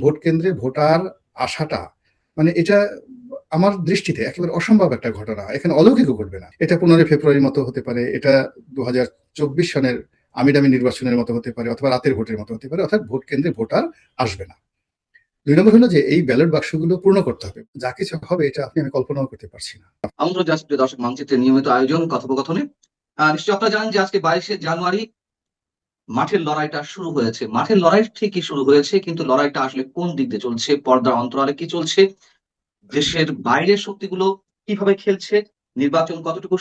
Vote কেন্দ্রে voter আসাটা মানে এটা আমার দৃষ্টিতে একেবারে অসম্ভব একটা ঘটনা। এখানে অলৌকিকও ঘটবে না। এটা পনেরোই ফেব্রুয়ারির মতো হতে পারে এটা দু হাজার চব্বিশ সনের আমিডামি নির্বাচনের মতো হতে পারে অথবা রাতের ভোটের মতো হতে পারে অর্থাৎ ভোট কেন্দ্রে ভোটার আসবে না। দুই নম্বর হলো যে এই ব্যালট বাক্সগুলো পূর্ণ করতে হবে। যা কিছু হবে এটা আপনি আমি কল্পনাও করতে পারছি না। আমন্ত্রণ জাস্ট দর্শক মানচিত্রের নিয়মিত আয়োজন কথোপকথনে। আহ, নিশ্চয়ই আপনারা জানেন যে আজকে বাইশে জানুয়ারি মাঠের লড়াইটা শুরু হয়েছে। মাঠের লড়াই ঠিকই শুরু হয়েছে, কিন্তু লড়াইটা আসলে কোন দিক দিয়ে চলছে, পর্দার অন্তরালে কি চলছে, দেশের বাইরের শক্তিগুলো কীভাবে খেলছে, নির্বাচন কতটুকু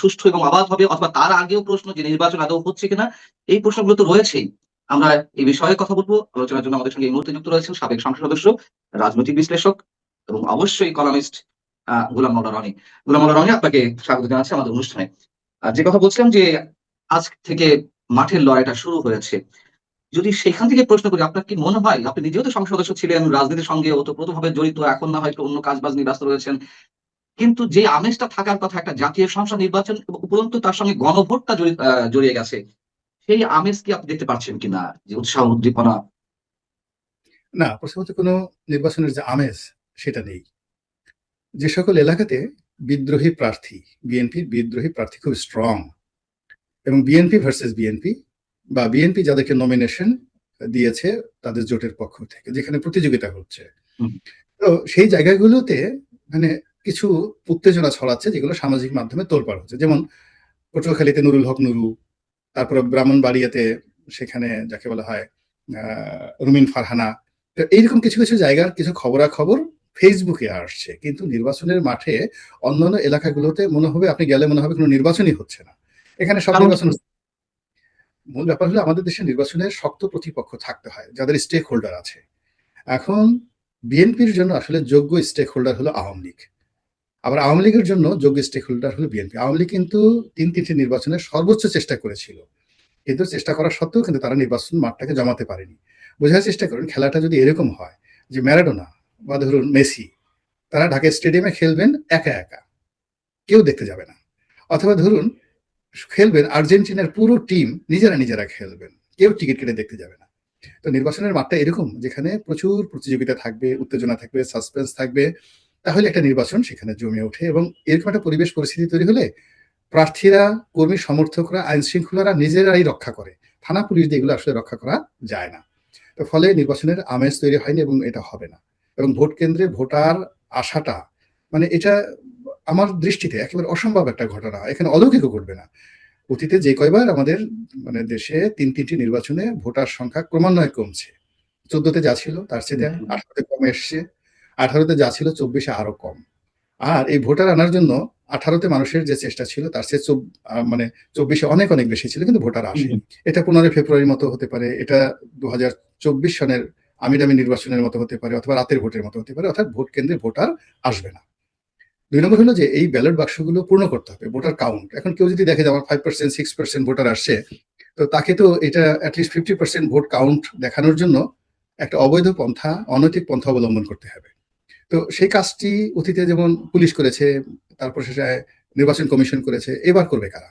সুষ্ঠু এবং অবাধ হবে, অথবা তার আগেও প্রশ্ন যে নির্বাচন আদৌ হচ্ছে কিনা, এই প্রশ্নগুলো তো রয়েছেই। আমরা এই বিষয়ে কথা বলব। আলোচনার জন্য আমাদের সঙ্গে এই মুহূর্তে যুক্ত রয়েছেন সাবেক সংসদ সদস্য, রাজনৈতিক বিশ্লেষক এবং অবশ্যই কলামিস্ট আহ গুলাম মোল্লা রনি। গুলাম মোল্লা রনি, আপনাকে স্বাগত জানাচ্ছি আমাদের অনুষ্ঠানে। যে কথা বলছিলাম যে আজ থেকে মাঠের লড়াইটা শুরু হয়েছে। যদি সেখান থেকে প্রশ্ন করি, আপনার কি মনে হয়? আপনি নিজেও তো সংসদ সদস্য ছিলেন, রাজনীতির সঙ্গে ওতপ্রোতভাবে জড়িত, এখন না হয়তো অন্য কাজ বাজ নিয়ে ব্যস্ত রয়েছেন। কিন্তু যে আমেজটা থাকার কথা একটা জাতীয় সংসদ নির্বাচন উপরন্তু তার সঙ্গে গণভোটটা জড়িয়ে গেছে, সেই আমেজ কি আপনি দেখতে পাচ্ছেন কিনা? যে উৎসাহ, উদ্দীপনা? না প্রথমত কোনো নির্বাচনের যে আমেজ, সেটা নেই। যে সকল এলাকাতে বিদ্রোহী প্রার্থী, বিএনপির বিদ্রোহী প্রার্থী খুব স্ট্রং এবং বিএনপি ভার্সেস বিএনপি বা বিএনপি যাদেরকে নমিনেশন দিয়েছে তাদের জোটের পক্ষ থেকে যেখানে প্রতিযোগিতা হচ্ছে। তো সেই জায়গাগুলোতে মানে কিছু উত্তেজনা ছড়াচ্ছে যেগুলো সামাজিক মাধ্যমে তোলপাড় হচ্ছে। যেমন পটুয়াখালীতে নুরুল হক নুরু তারপরে ব্রাহ্মণবাড়িয়াতে সেখানে যাকে বলা হয় আহ, রুমিন ফারহানা। তো এইরকম কিছু কিছু জায়গার কিছু খবরাখবর ফেসবুকে আসছে। কিন্তু নির্বাচনের মাঠে অন্যান্য এলাকাগুলোতে মনে হবে আপনি গেলে মনে হবে কোনো নির্বাচনই হচ্ছে না। এখানে সব নির্বাচন মূল ব্যাপার হলো আমাদের দেশে নির্বাচনে শক্ত প্রতিপক্ষ থাকতে হয় যাদের স্টেক হোল্ডার আছে। এখন বিএনপির জন্য আসলে যোগ্য স্টেক হোল্ডার হলো আওয়ামী লীগ। আবার আওয়ামী লীগের জন্য যোগ্য স্টেক হোল্ডার হলো বিএনপি। আওয়ামী লীগ কিন্তু তিন তিনটি নির্বাচনে সর্বোচ্চ চেষ্টা করেছিল। কিন্তু চেষ্টা করা সত্ত্বেও কিন্তু তারা নির্বাচন মাঠটাকে জমাতে পারেনি। বোঝার চেষ্টা করেন খেলাটা যদি এরকম হয় যে ম্যারাডোনা বা ধরুন মেসি তারা ঢাকা স্টেডিয়ামে খেলবেন একা একা কেউ দেখতে যাবে না। অথবা ধরুন খেলবেন, আর্জেন্টিনার পুরো টিম নিজেরা নিজেরা খেলবেন। কেউ টিকিট কেটে দেখতে যাবে না। তো নির্বাচনের মাঠটা এরকম, যেখানে প্রচুর প্রতিযোগিতা থাকবে, উত্তেজনা থাকবে সাসপেন্স থাকবে, তাহলে একটা নির্বাচন সেখানে জমে ওঠে এবং এরকম একটা পরিবেশ পরিস্থিতি তৈরি হলে প্রার্থীরা, কর্মী, সমর্থকরা আইন শৃঙ্খলারা নিজেরাই রক্ষা করে। থানা পুলিশ দিয়ে এগুলো আসলে রক্ষা করা যায় না। তো ফলে নির্বাচনের আমেজ তৈরি হয়নি এবং এটা হবে না। এবং ভোট কেন্দ্রে ভোটার আশাটা মানে এটা আমার দৃষ্টিতে একেবারে অসম্ভব একটা ঘটনা। এখানে অলৌকিকও ঘটবে না। অতীতে যে কয়বার আমাদের মানে দেশে তিন তিনটি নির্বাচনে ভোটার সংখ্যা ক্রমান্বয়ে কমছে। চোদ্দতে যা ছিল তার চেয়ে। আঠারোতে কমে এসছে। আঠারোতে যা ছিল চব্বিশে আরও কম। আর এই ভোটার আনার জন্য আঠারোতে মানুষের যে চেষ্টা ছিল তার চেয়ে মানে চব্বিশে অনেক অনেক বেশি ছিল কিন্তু ভোটার আসে। এটা পনেরোই ফেব্রুয়ারির মতো হতে পারে এটা দু হাজার চব্বিশ সনের আমিডামি নির্বাচনের মতো হতে পারে অথবা রাতের ভোটের মতো হতে পারে অর্থাৎ ভোট কেন্দ্রে ভোটার আসবে না। দুই নম্বর হলো যে এই ব্যালট বাক্সগুলো পূর্ণ করতে হবে ভোটার কাউন্ট এখন কেউ যদি দেখে যে আমার five percent six percent voter আসছে, তো তাকে তো এটা at least fifty percent vote count দেখানোর জন্য একটা অবৈধ পন্থা, অনৈতিক পন্থা অবলম্বন করতে হবে। তো সেই কাজটি অতীতে যেমন পুলিশ করেছে, তারপর সেটা নির্বাচন কমিশন করেছে, এবার করবে কারা?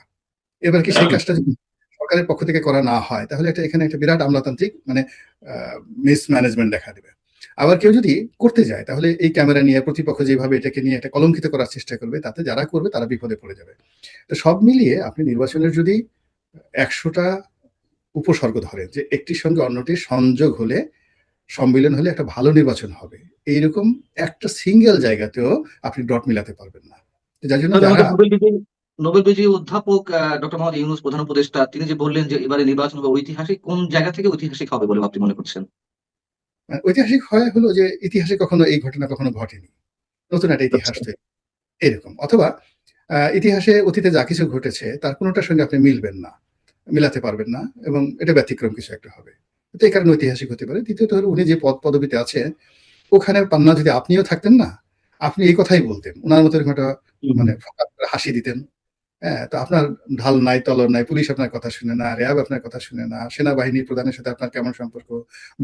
এবার কি সেই কাজটা যদি সরকারের পক্ষ থেকে করা না হয়, তাহলে একটা এখানে একটা বিরাট আমলাতান্ত্রিক মানে মিস ম্যানেজমেন্ট দেখা দেবে। আবার কেউ যদি করতে যায় তাহলে এই ক্যামেরা নিয়ে প্রতিপক্ষ যেভাবে এটাকে নিয়ে একটা কলঙ্কিত করার চেষ্টা করবে তাতে যারা করবে তারা বিপদে পড়ে যাবে। তো সব মিলিয়ে আপনি নির্বাচনের যদি একশোটা উপসর্গ ধরেন যে একটির সঙ্গে অন্যটির সংযোগ হলে সম্মিলন হলে একটা ভালো নির্বাচন হবে এইরকম একটা সিঙ্গেল জায়গাতেও আপনি ডট মিলাতে পারবেন না। যার জন্য নোবেল বিজয়ী অধ্যাপক ডক্টর মোহাম্মদ ইউনুস প্রধান উপদেষ্টা তিনি যে বললেন যে এবারে নির্বাচন হবে ঐতিহাসিক কোন জায়গা থেকে ঐতিহাসিক হবে বলে আপনি মনে করছেন? ঐতিহাসিক হয় হলো যে ইতিহাসে কখনো এই ঘটনা কখনো ঘটেনি। নতুন একটা ইতিহাস আচ্ছা। তৈরি। এরকম। অথবা ইতিহাসে অতীতে যা কিছু ঘটেছে তার কোনোটার সঙ্গে আপনি মিলবেন না মিলাতে পারবেন না এবং এটা ব্যতিক্রম কিছু একটা হবে। তো এই কারণে ঐতিহাসিক হতে পারে। দ্বিতীয়ত হলো উনি যে পদ পদবিতে আছে ওখানে পান্না যদি আপনিও থাকতেন না। আপনি এই কথাই বলতেন। ওনার মতো একটা মানে হাসি দিতেন। হ্যাঁ তো আপনার ঢাল নাই, তলর নাই, পুলিশ আপনার কথা শুনে না, র্যাব আপনার কথা শুনে না, সেনাবাহিনী প্রধানের সাথে আপনার কেমন সম্পর্ক,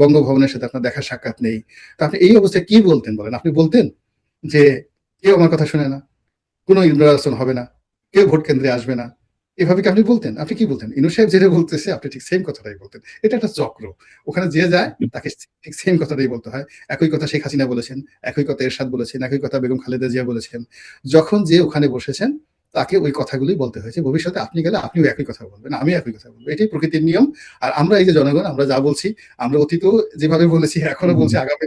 বঙ্গভবনের সাথে আপনার দেখা সাক্ষাৎ নেই। তা আপনি এই অবস্থায় কি বলতেন বলেন? আপনি বলতেন যে কেউ আমার কথা শুনে না, কোনো নির্বাচন হবে না, কেউ ভোট কেন্দ্রে আসবে না, এভাবে কি আপনি বলতেন? আপনি কি বলতেন? ইনু সাহেব যেটা বলতেছে, আপনি ঠিক সেম কথাটাই বলতেন। এটা একটা চক্র, ওখানে যে যায়, তাকে ঠিক সেম কথাটাই বলতে হয়। একই কথা শেখ হাসিনা বলেছেন, একই কথা এরশাদ বলেছেন, একই কথা বেগম খালেদা জিয়া বলেছেন। যখন যে ওখানে বসেছেন তাকে ওই কথাগুলোই বলতে হয়েছে। ভবিষ্যতে আপনি গেলে আপনিও একই কথা বলবেন আমি একই কথা বলব। এটাই প্রকৃতির নিয়ম। আর আমরা এই যে জনগণ আমরা যা বলছি আমরা অতীতেও যেভাবে বলেছি এখনও বলছি আগামী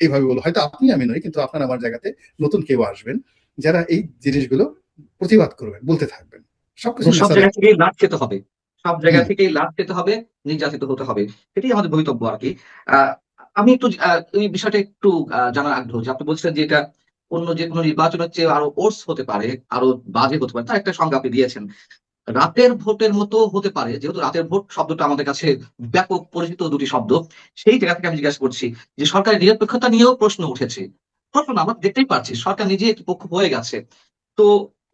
এইভাবে বলব। হয়তো আপনি আমি নই কিন্তু আপনার আমার জায়গাতে নতুন কেউ আসবেন যারা এই জিনিসগুলো প্রতিবাদ করবেন বলতে থাকবেন। সবকিছু সব জায়গা থেকেই লাভ খেতে হবে। সব জায়গা। থেকেই লাভ খেতে হবে নির্যাতিত হতে হবে। এটাই আমাদের ভবিতব্য আর কি। আহ, আমি একটু এই বিষয়টা একটু জানার আগ্রহ যে আপনি বলছিলেন যে এটা অন্য যে কোনো নির্বাচনের চেয়ে আরও ওর্স হতে পারে আরও বাজে হতে পারে তার একটা সংজ্ঞা আপনি দিয়েছেন। রাতের ভোটের মতো হতে পারে যেহেতু রাতের ভোট শব্দটা আমাদের কাছে ব্যাপক পরিচিত দুটি শব্দ সেই জায়গা থেকে আমি জিজ্ঞাসা করছি যে সরকারের নিরপেক্ষতা নিয়েও প্রশ্ন উঠেছে। প্রশ্ন আমরা দেখতেই পাচ্ছি সরকার নিজে একটি পক্ষ হয়ে গেছে। তো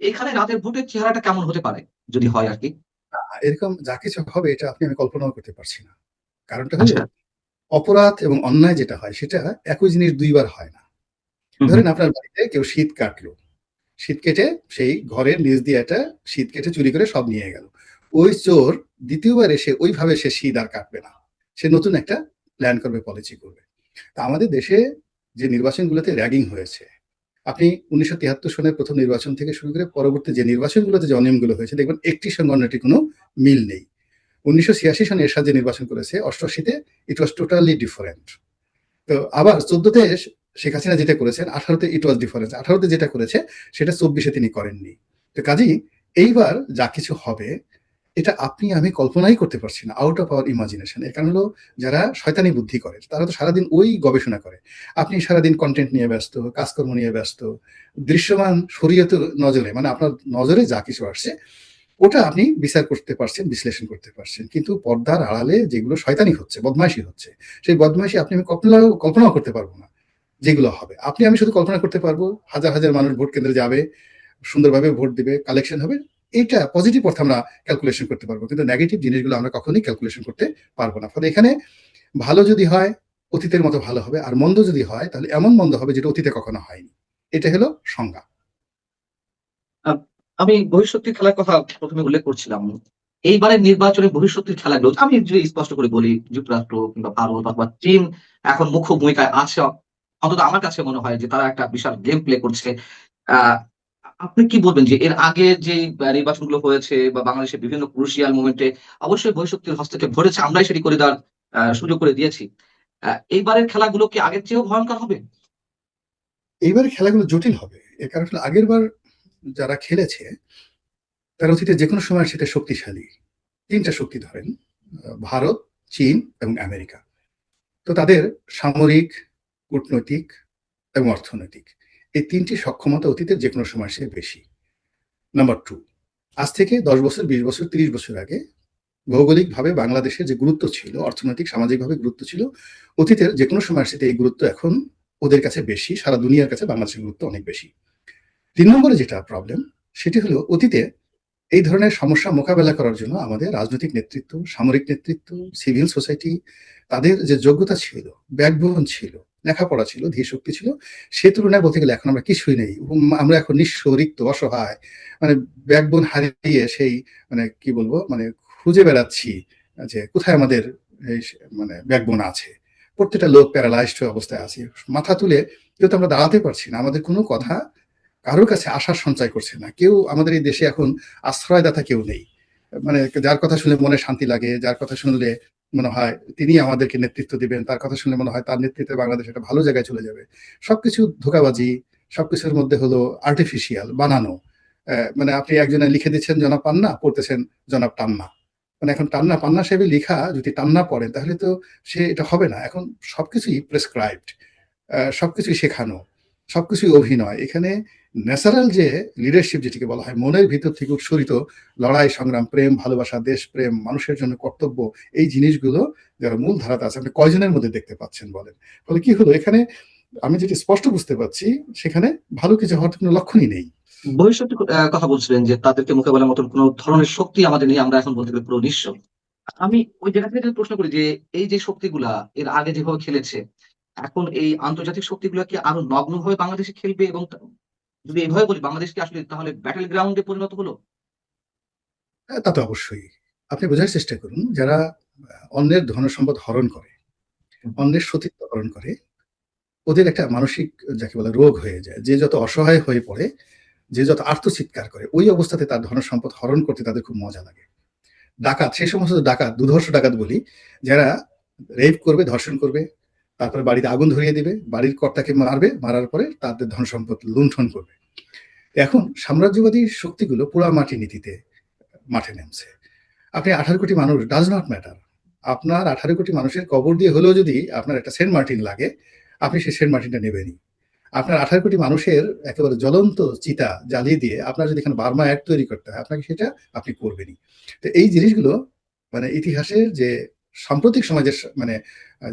এখানে রাতের ভোটের চেহারাটা কেমন হতে পারে যদি হয় আর কি? এরকম যা কিছু হবে এটা আপনি আমি কল্পনাও করতে পারছি না। কারণটা হলো আচ্ছা। অপরাধ এবং অন্যায় যেটা হয় সেটা একই জিনিস দুইবার হয় না। ধরেন আপনার বাড়িতে কেউ শীত কাটলো। শীত কেটে সেই ঘরের নিচ দিয়ে একটা শীত কেটে চুরি করে সব নিয়ে গেল। ওই চোর দ্বিতীয়বার এসে ওইভাবে সে শীত আর কাটবে না। সে নতুন একটা প্ল্যান করবে পলিসি করবে। তা আমাদের দেশে যে নির্বাচনগুলোতে র্যাগিং হয়েছে আপনি উনিশশো তিয়াত্তর সনের প্রথম নির্বাচন থেকে শুরু করে পরবর্তী যে নির্বাচনগুলোতে যে অনিয়মগুলো হয়েছে দেখবেন একটি সঙ্গে অন্যটির কোনো মিল নেই। উনিশশো ছিয়াশি সনে এরশাদ যে নির্বাচন করেছে অষ্টআশিতে ইট ওয়াজ টোটালি ডিফারেন্ট তো আবার চোদ্দতে শেখ হাসিনা যেটা করেছেন, আঠারোতে ইট ওয়াজ ডিফারেন্স আঠারোতে যেটা করেছে, সেটা চব্বিশে তিনি করেননি। তো কাজেই এইবার যা কিছু হবে, এটা আপনি, আমি কল্পনাই করতে পারছি না আউট অফ আওয়ার ইমাজিনেশন এর কারণ হলো, যারা শয়তানি বুদ্ধি করে, তারা তো সারাদিন ওই গবেষণা করে। আপনি সারাদিন কন্টেন্ট নিয়ে ব্যস্ত, কাজকর্ম নিয়ে ব্যস্ত, দৃশ্যমান শরীয়ত নজরে মানে আপনার নজরে যা কিছু আসছে, ওটা আপনি বিচার করতে পারছেন, বিশ্লেষণ করতে পারছেন। কিন্তু পর্দার আড়ালে যেগুলো শয়তানি হচ্ছে, বদমাইশি হচ্ছে, সেই বদমাইশি আপনি আমি কল্পনাও কল্পনাও করতে পারব না। যেগুলো হবে। আপনি, আমি শুধু কল্পনা করতে পারব, হাজার হাজার মানুষ ভোট কেন্দ্রে যাবে, সুন্দরভাবে ভোট দিবে, কালেকশন হবে এইটা পজিটিভ অর্থে আমরা ক্যালকুলেশন করতে পারব। কিন্তু নেগেটিভ জিনিসগুলো আমরা কখনোই ক্যালকুলেশন করতে পারব না। ফলে এখানে ভালো যদি হয়, অতীতের মতো ভালো হবে, আর মন্দ যদি হয়, তাহলে এমন মন্দ হবে যেটা অতীতে কখনো হয়নি। এটা হলো সংজ্ঞা। আমি ভবিষ্যতের খেলার কথা প্রথমে উল্লেখ করছিলাম। এইবারের নির্বাচনে ভবিষ্যতের খেলাগুলো আমি যদি স্পষ্ট করে বলি, যুক্তরাষ্ট্র কিংবা ভারত অথবা চীন এখন মুখ্য ভূমিকায় আছে অন্তত আমার কাছে মনে হয় যে তারা একটা বিশাল গেম প্লে করছে। আপনি কি বলবেন যে এর আগে যে নির্বাচনগুলো হয়েছে বা বাংলাদেশের বিভিন্ন ক্রুশিয়াল মোমেন্টে অবশ্যই ভবিষ্যতের হস্তক্ষেপ ঘটেছে, আমরাই সেটি করে দেওয়ার সুযোগ করে দিয়েছি। এইবারের খেলাগুলো কি আগের চেয়েও ভয়ঙ্কর হবে? এইবারের খেলাগুলো জটিল হবে এর কারণ আগের বার যারা খেলেছে, তারা অতীতে যে কোনো সময় সেটা শক্তিশালী। তিনটা শক্তি ধরেন ভারত, চীন এবং আমেরিকা। তো তাদের সামরিক কূটনৈতিক এবং অর্থনৈতিক। এই তিনটি সক্ষমতা অতীতের যে কোনো সময় সে বেশি। নাম্বার টু আজ থেকে দশ বছর, বিশ বছর, তিরিশ বছর আগে ভৌগোলিকভাবে বাংলাদেশের যে গুরুত্ব ছিল, অর্থনৈতিক, সামাজিকভাবে গুরুত্ব ছিল, অতীতের যে কোনো সময়ের সাথে এই গুরুত্ব এখন ওদের কাছে বেশি, সারা দুনিয়ার কাছে বাংলাদেশের গুরুত্ব অনেক বেশি। তিন নম্বরে যেটা প্রবলেম সেটি হলো অতীতে এই ধরনের সমস্যা মোকাবেলা করার জন্য আমাদের রাজনৈতিক নেতৃত্ব, সামরিক নেতৃত্ব সিভিল সোসাইটি তাদের যে যোগ্যতা ছিল ব্যাকবোন ছিল লেখাপড়া ছিল, ধীর শক্তি ছিল, সে তুলনায় বলতে গেলে এখন আমরা কিছুই নেই। আমরা এখন নিঃস্ব, রিক্ত, অসহায় মানে ব্যাকবোন হারিয়ে সেই মানে কি বলব মানে খুঁজে বেড়াচ্ছি যে কোথায় আমাদের মানে ব্যাকবোন আছে। প্রত্যেকটা লোক প্যারালাইজড অবস্থায় আছি। মাথা তুলে কেউ তো আমরা দাঁড়াতে পারছি না। আমাদের কোনো কথা কারোর কাছে আশার সঞ্চয় করছে না। কেউ আমাদের এই দেশে এখন আশ্রয়দাতা কেউ নেই। মানে যার কথা শুনলে মনে শান্তি লাগে, যার কথা শুনলে মনে হয়, তিনি আমাদেরকে নেতৃত্ব দিবেন, তার কথা শুনে মনে হয় তার নেতৃত্বে বাংলাদেশ একটা ভালো জায়গায় চলে যাবে। সবকিছু ধোকাবাজি, সবকিছুর মধ্যে হলো আর্টিফিশিয়াল বানানো। মানে আপনি একজনে লিখে দিচ্ছেন, জনাব পান্না, পড়তেছেন, জনাব টান্না। মানে এখন টান্না, পান্না সাহেবে লিখা, যদি টান্না পড়েন, তাহলে তো সে এটা হবে না। এখন সবকিছুই প্রেসক্রাইবড সবকিছুই শেখানো, সবকিছুই অভিনয়। এখানে ন্যাচারাল যে লিডারশিপ যেটিকে বলা হয়, মনের ভিতর থেকে উৎসরিত লড়াই, সংগ্রাম, প্রেম, ভালোবাসা দেশপ্রেম মানুষের জন্য কর্তব্য, এই জিনিসগুলো যারা মূল ধারাতে আছে, আপনি কয়জনের মধ্যে দেখতে পাচ্ছেন বলেন? ফলে কি হলো, এখানে আমি যেটি স্পষ্ট বুঝতে পারছি, সেখানে ভালো কিছু হওয়ার কোনো লক্ষণই নেই। ভবিষ্যতে কথা বলছিলেন যে তাদেরকে মোকাবেলার মতন কোন ধরনের শক্তি আমাদের নেই, আমরা এখন বলতে গেলে পুরো নিঃস্ব। আমি ওই জায়গা থেকে প্রশ্ন করি যে এই যে শক্তিগুলা এর আগে যেভাবে খেলেছে, এখন এই আন্তর্জাতিক শক্তিগুলা কি আরও নগ্নভাবে বাংলাদেশে খেলবে এবং যদি এইভাবে বলি বাংলাদেশ কি আসলে তাহলে ব্যাটেল গ্রাউন্ডে পরিণত হলো হ্যাঁ, তা তো অবশ্যই। আপনি বোঝার চেষ্টা করুন যারা অন্যের ধনসম্পদ হরণ করে, অন্যের সতীত্ব হরণ করে, ওদের একটা মানসিক যাকে বলে রোগ হয়ে যায়। যে যত অসহায় হয়ে পড়ে, যে যত আর্তচিৎকার করে, ওই অবস্থাতে তার ধনসম্পদ হরণ করতে তাদের খুব মজা লাগে। ডাকাত, সেই সমস্ত ডাকাত, দুর্ধর্ষ ডাকাত বলি, যারা রেপ করবে, ধর্ষণ করবে, তারপরে বাড়িতে আগুন ধরিয়ে দিবে, বাড়ির কর্তাকে মারবে, মারার পরে তাদের ধন সম্পদ লুণ্ঠন করবে। এখন সাম্রাজ্যবাদী শক্তিগুলো পুরা পোড়ামাটি নীতিতে মাঠে নেমছে। আপনি 18 কোটি মানুষ ডাজ নট ম্যাটার। আপনার 18 কোটি মানুষের কবর দিয়ে হলেও যদি আপনার একটা সেন্ট মার্টিন লাগে, আপনি সেই সেন্ট মার্টিনটা নেবেনই। আপনার 18 কোটি মানুষের একেবারে জ্বলন্ত চিতা জ্বালিয়ে দিয়ে আপনার যদি এখানে বার্মা অ্যাক্ট তৈরি করতে হয়, আপনাকে সেটা আপনি করবেনই। তো এই জিনিসগুলো মানে ইতিহাসের যে সাম্প্রতিক সমাজের মানে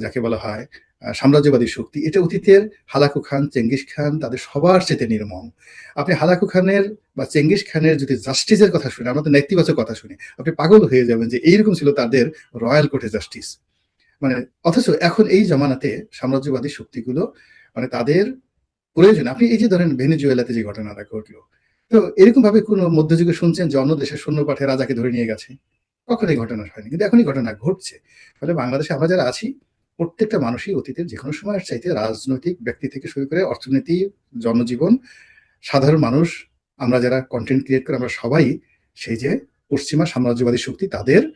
যাকে বলা হয় সাম্রাজ্যবাদী শক্তি, এটা অতীতের হালাকু খান, চেঙ্গিস খান তাদের সবার চাইতে নির্মম। আপনি হালাকু খানের বা চেঙ্গিস খানের যদি জাস্টিসের কথা শুনে আমরা তো নেতিবাচক কথা শুনি। আপনি পাগল হয়ে যাবেন যে এইরকম ছিল তাদের রয়্যাল কোর্টে জাস্টিস। মানে অথচ এখন এই জমানাতে সাম্রাজ্যবাদী শক্তিগুলো মানে তাদের প্রয়োজন আপনি এই যে ধরেন ভেনেজুয়েলাতে যে ঘটনাটা ঘটলো। তো এরকমভাবে কোনো মধ্যযুগে শুনছেন যে অন্য দেশের সৈন্যপাঠে রাজাকে ধরে নিয়ে গেছে? কখনো এই ঘটনা হয়নি। কিন্তু এখনই ঘটনা ঘটছে। ফলে বাংলাদেশে আমরা যারা আছি, প্রত্যেকটা মানুষই অতীতের যে কোনো সময়ের চাইতে রাজনৈতিক ব্যক্তি থেকে শুরু করে অর্থনীতি, জনজীবন, সাধারণ মানুষ, আমরা যারা কন্টেন্ট ক্রিয়েট করি আমরা সবাই সেই যে পশ্চিমা সাম্রাজ্যবাদী শক্তি তাদের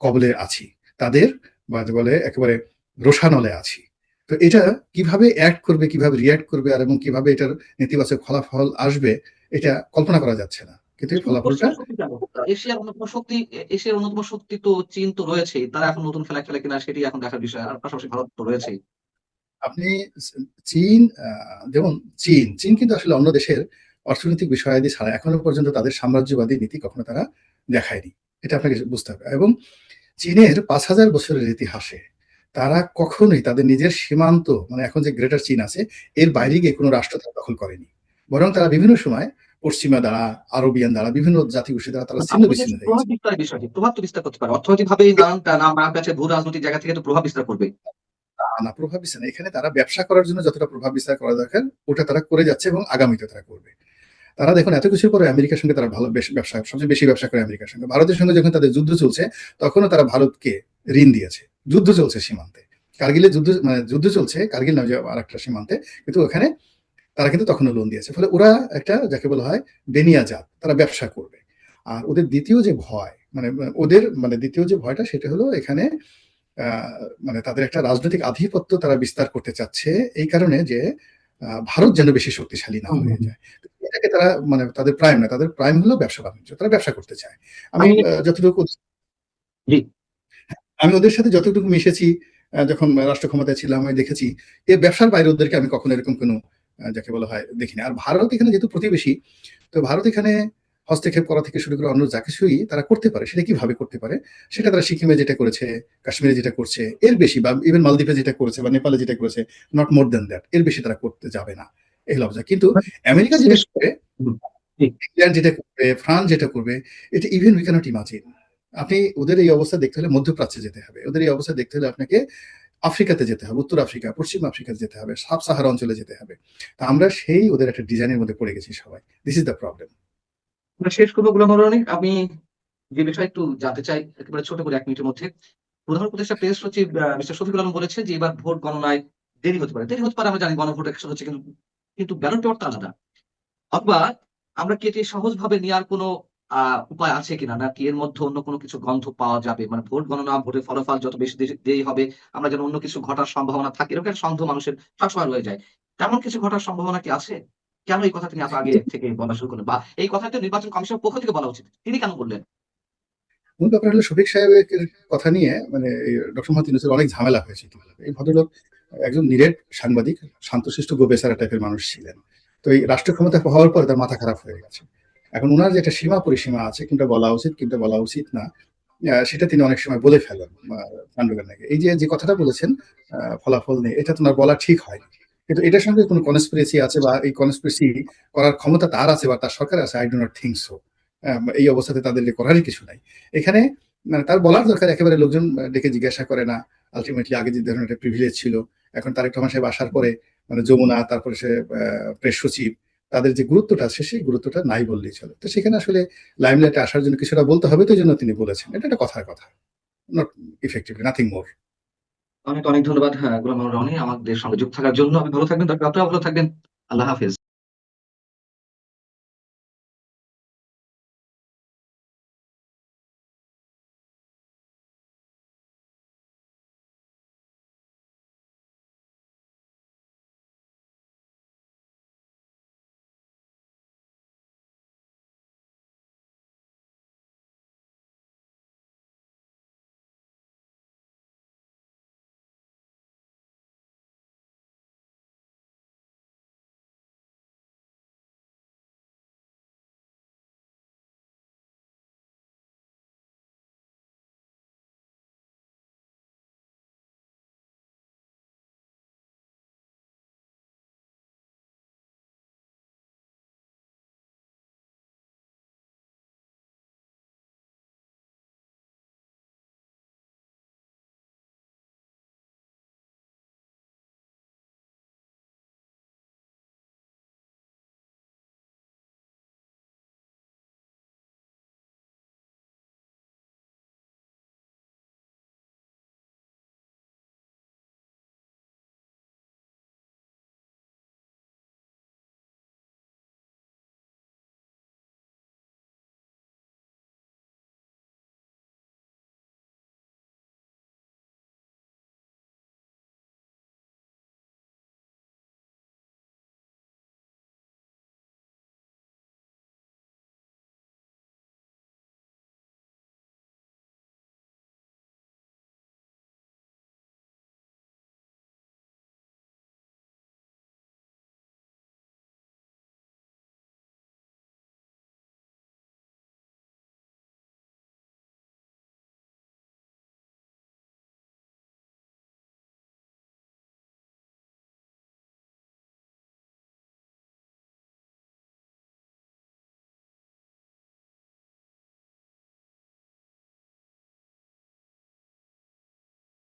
কবলে আছি। তাদের বলে একেবারে রোষানলে আছি। তো এটা কীভাবে অ্যাক্ট করবে, কীভাবে রিঅ্যাক্ট করবে আর এবং কীভাবে এটার নেতিবাচক ফলাফল আসবে, এটা কল্পনা করা যাচ্ছে না। কিন্তু ফলাফলটা? এশিয়ার অন্যতম শক্তি এশিয়ার অন্যতম শক্তি তো চীন তো রয়েছেই। তারা এখন নতুন খেলা খেলে কিনা সেটি এখন দেখার বিষয়। আর পাশাপাশি ভারত তো রয়েছেই। আপনি চীন যেমন চীন, চীন কিন্তু আসলে অন্য দেশের অর্থনৈতিক বিষয়াদি ছাড়া এখনও পর্যন্ত তাদের সাম্রাজ্যবাদী নীতি কখনো তারা দেখায়নি। এটা আপনাকে বুঝতে হবে। এবং চীনের ৫০০০ বছরের ইতিহাসে তারা কখনোই তাদের নিজের সীমান্ত মানে এখন যে গ্রেটার চীন আছে, এর বাইরে গিয়ে কোনো রাষ্ট্র তারা দখল করেনি। বরং তারা বিভিন্ন সময় পশ্চিমা দ্বারা, আরবিয়ান দ্বারা, বিভিন্ন জাতিগোষ্ঠী দ্বারা তারা ছিন্ন বিচ্ছিন্ন প্রভাব। বিষয়টি। প্রভাব তো বিস্তার করতে পারে। অর্থনৈতিকভাবেই নানান টা নাম কাছে ভূ রাজনৈতিক জায়গা থেকে তো প্রভাব বিস্তার করবে। না, প্রভাব বিস্তার এখানে তারা ব্যবসা করার জন্য যতটা প্রভাব বিস্তার করা দরকার, ওটা তারা করে যাচ্ছে এবং আগামীতেও তারা করবে। তারা দেখুন এত কিছুর পরে আমেরিকার সঙ্গে তারা ভালো ব্যবসা সবচেয়ে বেশি ব্যবসা করে আমেরিকার সঙ্গে। ভারতের সঙ্গে যখন তাদের যুদ্ধ চলছে, তখনও তারা ভারতকে ঋণ দিয়েছে। যুদ্ধ চলছে সীমান্তে। কার্গিলের যুদ্ধ মানে যুদ্ধ চলছে, কার্গিল নামে যে আরেকটা সীমান্তে। কিন্তু ওখানে তারা কিন্তু তখনও লোন দিয়েছে। ফলে ওরা একটা যাকে বলা হয় বেনিয়াজাত। তারা ব্যবসা করবে। আর ওদের দ্বিতীয় যে ভয় মানে ওদের মানে দ্বিতীয় যে ভয়টা সেটা হলো এখানে মানে তাদের একটা রাজনৈতিক আধিপত্য তারা বিস্তার করতে চাচ্ছে এই কারণে যে ভারত যেন বেশি শক্তিশালী না হয়ে যায়। এটাকে তারা মানে তাদের প্রাইম না, তাদের প্রাইম হলো ব্যবসা-বাণিজ্য। তারা ব্যবসা করতে চায়। আমি যতটুকু আমি ওদের সাথে যতটুকু মিশেছি যখন রাষ্ট্র ক্ষমতায় ছিলাম আমি দেখেছি এ ব্যবসার বাইরে ওদেরকে আমি কখনো এরকম কোনো যাকে বলা হয় দেখিনি। আর ভারত এখানে যেহেতু প্রতিবেশী, তো ভারত এখানে হস্তক্ষেপ করা থেকে শুরু করে অন্য যা কিছুই তারা করতে পারে। সেটা কীভাবে করতে পারে? সেটা তারা সিকিমে যেটা করেছে, কাশ্মীরে যেটা করছে, এর বেশি বা ইভেন মালদ্বীপে যেটা করেছে বা নেপালে যেটা করেছে, নট মোর দ্যান দ্যাট। এর বেশি তারা করতে যাবে না। এই অবস্থা। কিন্তু আমেরিকা যেটা করবে, ইংল্যান্ড যেটা করবে, ফ্রান্স যেটা করবে, এটা ইভেন উই ক্যানট ইমাজিন। আপনি ওদের এই অবস্থা দেখতে হলে মধ্যপ্রাচ্যে যেতে হবে। ওদের এই অবস্থা দেখতে হলে আপনাকে আফ্রিকাতে যেতে হবে, উত্তর আফ্রিকা, পশ্চিম আফ্রিকাতে যেতে হবে, সাব সাহারা অঞ্চলে যেতে হবে। তা আমরা সেই ওদের একটা ডিজাইনের মধ্যে পড়ে গেছি সবাই। This is the problem. শেষ করব গোলাম আমি যে বিষয়ে একটু জানতে চাই একেবারে ছোট করে এক মিনিটের মধ্যে। প্রধান উপদেষ্টা প্রেস সচিব মিস্টার শফিকুল আলম বলেছেন যে এবার ভোট গণনায় দেরি হতে পারে। দেরি হতে পারে আমরা জানি গণভোট একসাথে হচ্ছে কিন্তু কিন্তু ব্যালট পেপার আলাদা। অথবা আমরা কি এটি সহজভাবে নেওয়ার কোনো উপায় আছে কিনা? নাকি এর মধ্যে অন্য কোনো কিছু গন্ধ পাওয়া যাবে? মানে ভোট গণনা, ভোটের ফলাফল যত বেশি দেরি হবে, আমরা যেন অন্য কিছু ঘটার সম্ভাবনা থাকে। এরকম সন্দেহ মানুষের সবসময় রয়ে যায়। তেমন কিছু ঘটার সম্ভাবনা কি আছে? কেন এই কথা তিনি এত আগে থেকে বলা শুরু করলেন? বা এই কথাটা নির্বাচন কমিশনের পক্ষ থেকে বলা উচিত। তিনি কেন বললেন? মূল ব্যাপার হলো শফিক সাহেবের কথা নিয়ে মানে ডক্টর মোহাম্মদ ইউনূসের অনেক ঝামেলা হয়েছে ইতিমধ্যে। এই ভদ্রলোক একজন নিরেট সাংবাদিক, শান্তশিষ্ট গোবেচারা টাইপের মানুষ ছিলেন। তো এই রাষ্ট্র ক্ষমতা হওয়ার পরে তার মাথা খারাপ হয়ে গেছে। এখন ওনার যে একটা সীমা পরিসীমা আছে, কোনটা বলা উচিত, কোনটা বলা উচিত না, সেটা তিনি অনেক সময় বলে ফেলেন নাকি। এই যে, যে কথাটা বলেছেন ফলাফল নেই এটা তো উনার বলা ঠিক হয়নি। কিন্তু এটার সঙ্গে কোনো কনস্পিরেসি আছে বা এই কনস্পিরেসি করার ক্ষমতা তার আছে বা তার সরকার আছে, I do not think so. আ এই অবস্থাতে তাদেরকে করারই কিছু নাই। এখানে মানে তার বলার দরকার একেবারে লোকজন ডেকে জিজ্ঞাসা করে না। আলটিমেটলি আগে যে ধরনের একটা প্রিভিলেজ ছিল, এখন তারেক রহমান সাহেব আসার পরে মানে যমুনা, তারপরে সে প্রেস সচিব, তাদের যে গুরুত্বটা আছে, সেই গুরুত্বটা নাই বললেই চলে। তো সেখানে আসলে লাইমলাইটে আসার জন্য কিছুটা বলতে হবে, তো জন্য তিনি বলেছেন। এটা একটা কথার কথা নট ইফেক্টিভ নাথিং মোর অনেক অনেক ধন্যবাদ হ্যাঁ গোলাম রনি আমাদের সঙ্গে যুক্ত থাকার জন্য। আপনি ভালো থাকবেন আপনারা ভালো থাকবেন। আল্লাহ হাফেজ।